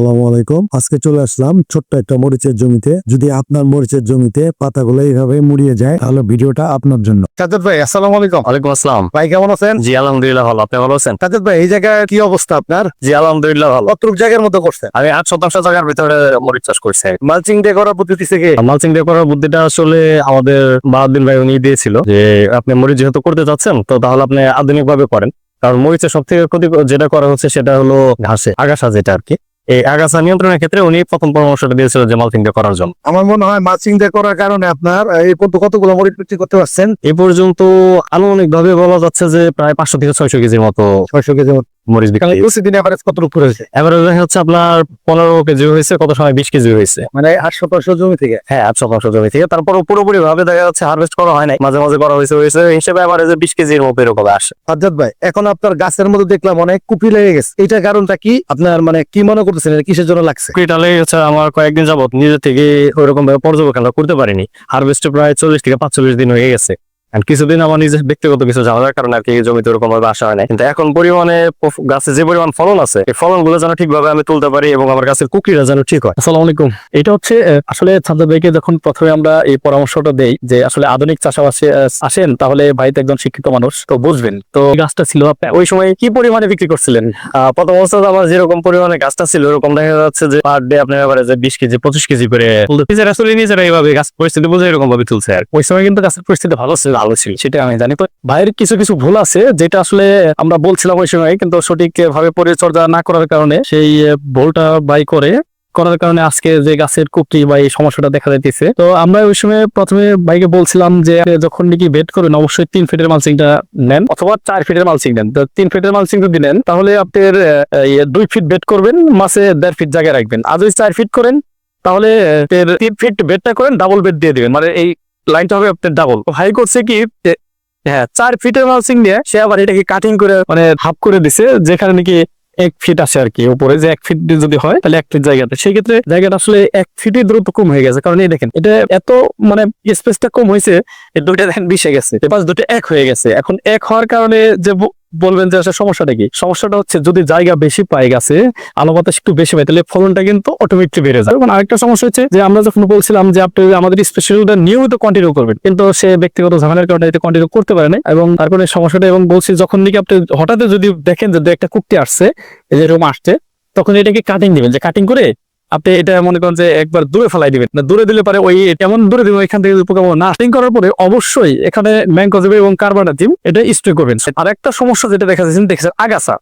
আসসালামু আলাইকুম। আজকে চলে আসলাম ছোট্ট একটা মরিচের জমিতে। যদি আপনার মরিচের জমিতে পাতাগুলো এইভাবে মুড়িয়ে যায় তাহলে ভিডিওটা আপনার জন্য। সাজ্জাদ ভাই আসসালামু আলাইকুম। ওয়ালাইকুম আসসালাম। ভাই কেমন আছেন? জি আলহামদুলিল্লাহ ভালো। আপনি ভালো আছেন? সাজ্জাদ ভাই এই জায়গায় কি অবস্থা আপনার? জি আলহামদুলিল্লাহ ভালো। কতটুক জায়গার মতো করছেন? আমি আট শতাংশ জায়গার ভিতরে মরিচ চাষ করছি। মালচিং দিয়ে করার পদ্ধতি থেকে মালচিং দিয়ে করার বুদ্ধিটা আসলে আমাদের বাহাদ্দিন ভাই উনি দিয়েছিল যে আপনি মরিচ যেহেতু করতে চাচ্ছেন তো তাহলে আপনি আধুনিক ভাবে করেন। কারণ মরিচের সব থেকে ক্ষতি যেটা করা হচ্ছে সেটা হলো ঘাসে আগাছা যেটা আর কি। এই আগাছা নিয়ন্ত্রণের ক্ষেত্রে উনি প্রথম পরামর্শটা দিয়েছিল যে মালচিং দিয়ে করার জন্য আমার মনে হয় মালচিং দিয়ে করার কারণে আপনার এই পর্যন্ত কতগুলো মরিচ বিক্রি করতে পারছেন এই পর্যন্ত আনুমানিক ভাবে বলা যাচ্ছে যে প্রায় পাঁচশো থেকে ছয়শো কেজির মতো ছয়শো কেজির মতো। মরিচ বিক্রি প্রতিদিন এভারেজ কতটুকু হয়েছে এবারে হচ্ছে আপনার পনেরো কেজি হয়েছে কত সময় বিশ কেজি হয়েছে। মানে জমি থেকে? হ্যাঁ আট শতাংশ জমি থেকে। তারপর পুরোপুরি ভাবে দেখা যাচ্ছে হারভেস্ট করা হয় নাই মাঝে মাঝে করা হয়েছে হয়েছে। হিসেবে আবার বিশ কেজির মতো এরকম আসে। সাজ্জাদ ভাই এখন আপনার গাছের মধ্যে দেখলাম অনেক কুপি লেগে গেছে। এটা কারণটা কি? আপনার মানে কি মনে করতেছেন? এটা কিসের জন্য লাগছে? কুইটালে হচ্ছে আমার কয়েকদিন যাবত নিজে থেকে ওইরকম ভাবে পর্যবেক্ষণ করতে পারিনি। হারভেস্টে প্রায় চল্লিশ থেকে পাঁচচল্লিশ দিন হয়ে গেছে। কিছুদিন আমার নিজের ব্যক্তিগত কিছু ঝামেলার কারণে আর কি জমিতে ওরকম ভাবে আসা হয় না কিন্তু এখন পরিমাণে গাছে যে পরিমাণ ফলন আছে, এই ফলনগুলো যেন ঠিকভাবে আমি তুলতে পারি এবং আমার গাছের কুকিরা যেন ঠিক হয়। আসসালামু আলাইকুম। এটা হচ্ছে আসলে ছাত্র ভাইকে যখন প্রথমে আমরা এই পরামর্শটা দেই যে, আসলে আধুনিক চাষাবাসে আসেন, তাহলে ভাই তো একজন শিক্ষিত মানুষ, তো বুঝবেন। তো গাছটা ছিল ওই সময় কি পরিমাণে বিক্রি করছিলেন? প্রথম অবস্থাতে আমার যেরকম পরিমাণে গাছটা ছিল, ওরকম দেখা যাচ্ছে যে পার ডে আপনার এবারে যে বিশ কেজি, পঁচিশ কেজি করে আসলে নিজেরা এইভাবে গাছ পরিস্থিতি বুঝে এরকম ভাবে তুলছে আর ওই সময় কিন্তু গাছের পরিস্থিতি ভালো ছিল। ভালো ছিল। সেটা আমি জানি। তো ভাইয়ের কিছু কিছু ভুল আছে, যেটা আসলে আমরা বলছিলাম ওই সময়, কিন্তু সঠিক ভাবে পরিচর্যা না করার কারণে সেই ভুলটা ভাই করে করার কারণে আজকে যে গাছের কুপটি বা এই সমস্যাটা দেখা যাইতেছে। তো আমরা ওই সময় প্রথমে ভাইকে বলছিলাম যে যখন নাকি বেড করবেন অবশ্যই তিন ফিটের মালচিংটা নেন অথবা চার ফিটের মালচিং নেন। তো তিন ফিটের মালসিং যদি নেন, তাহলে আপনার দুই ফিট বেড করবেন, মাসে দেড় ফিট জায়গায় রাখবেন। আর যদি চার ফিট করেন, তাহলে তিন ফিট বেডটা করেন, ডাবল বেড দিয়ে দিবেন। মানে এই লাইনটা হবে আপনার ডাবল কি হ্যাঁ চার ফিটের মালসিং সে আবার এটাকে কাটিং করে মানে হাফ করে দিছে, যেখানে নাকি এক ফিট আসে আর কি উপরে। যে এক ফিট যদি হয়, তাহলে এক ফিট জায়গাতে। সেই ক্ষেত্রে জায়গাটা আসলে এক ফিটের দূরত্ব কম হয়ে গেছে। কারণ এই দেখেন, এটা এত মানে স্পেসটা কম হয়েছে দুইটা দেখেন বিষে গেছে। পাঁচ দুটো এক হয়ে গেছে। এখন এক হওয়ার কারণে যে বলবেন যে আসলে সমস্যাটা কি? সমস্যাটা হচ্ছে যদি জায়গা বেশি পাই গাছে আলো বাতাস একটু বেশি পাই, তাহলে ফলনটা কিন্তু অটোমেটিক বেড়ে যায়। এবং আরেকটা সমস্যা হচ্ছে যে আমরা যখন বলছিলাম যে আপনি আমাদের স্পেশালটা নিয়মিত কন্টিনিউ করবেন, কিন্তু সে ব্যক্তিগত ঝামেলার কারণে এটা কন্টিনিউ করতে পারে না এবং তারপরে সমস্যাটা এবং বলছি যখন নাকি আপনি হঠাৎ যদি দেখেন যে একটা কুকটি আসছে, এই যে এরকম আসছে, তখন এটাকে কাটিং দিবেন। যে কাটিং করে আপনি এটা মনে করেন যে একবার দূরে ফেলাই দিবেন। না, দূরে দিলে পারে ওই এমন দূরে দিবেন এখান থেকে পোকামাকড় না কাটিং করার পরে অবশ্যই এখানে ম্যাংকোজেব এবং কার্বানাটিম এটা স্প্রে করবেন। আর একটা সমস্যা যেটা দেখা যাচ্ছে, দেখেছেন আগাছা।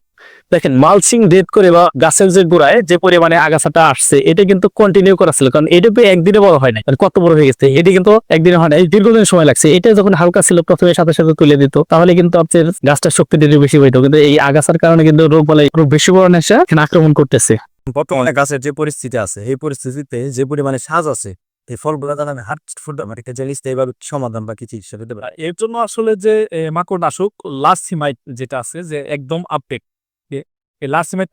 দেখেন মালসিং ডেট করে বা গাছের যে গোড়ায় যে পরিমাণে আগাছাটা আসছে, এটা কিন্তু কন্টিনিউ করা ছিল। কারণ এটা একদিনে বড় হয় না কত বড় হয়ে গেছে, এটি কিন্তু একদিনে হয় না দীর্ঘদিন সময় লাগছে। এটা যখন হালকা ছিল, প্রথমে সাথে সাথে তুলে দিত। তাহলে কিন্তু আপনার গাছটার শক্তি বেশি হইতো। কিন্তু এই আগাছার কারণে কিন্তু রোগ বলে বেশি বড় নেশা এখানে আক্রমণ করতেছে। বর্তমানে গাছের যে পরিস্থিতি আছে, এই পরিস্থিতিতে যে পরিমাণে সাজ আছে, এই ফলগুলো আমি হার্ট ফুড আমার একটা জানিস এইভাবে সমাধান বা কি চিকিৎসা দিতে এর জন্য আসলে যে মাকড়নাশক লাসিমাইট যেটা আছে যে একদম আপডেট এই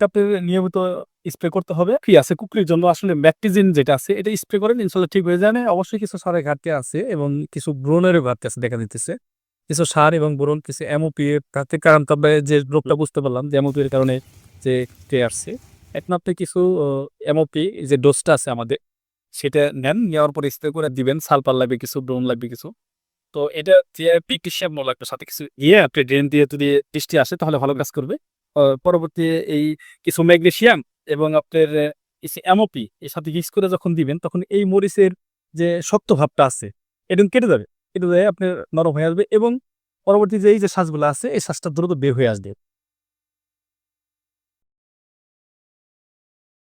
আপনি নিয়মিত স্প্রে করতে হবে। কি আছে কুকুরের জন্য আসলে ম্যাকটিজিন যেটা আছে এটা স্প্রে করেন ইনশাল্লাহ ঠিক হয়ে অবশ্যই কিছু সারের ঘাটতি আছে এবং কিছু ব্রণেরও ঘাটতি আছে দেখা দিতেছে কিছু সার এবং ব্রণ, কিছু এমওপি এর ঘাটতির কারণ তবে যে রোগটা বুঝতে পারলাম যে এমওপি এর কারণে যে আসছে এখন আপনি কিছু এমওপি যে ডোজটা আছে আমাদের, সেটা নেন, নেওয়ার পরে স্প্রে করে দিবেন সালপার লাগবে কিছু ব্রণ লাগবে কিছু। তো এটা যে পিকটিশিয়াম মূল একটা সাথে কিছু ইয়ে আপনি ড্রেন দিয়ে যদি বৃষ্টি আসে, তাহলে ভালো কাজ করবে। পরবর্তী এই কিছু ম্যাগনেশিয়াম এবং আপনার এমওপি এর সাথে মিক্স করে যখন দিবেন, তখন এই মরিচের যে শক্ত ভাবটা আছে, এটা কেটে যাবে। কেটে যায়, আপনার নরম হয়ে আসবে এবং পরবর্তী যে, এই যে শ্বাসগুলো আছে, এই শ্বাসটা দ্রুত বের হয়ে আসবে।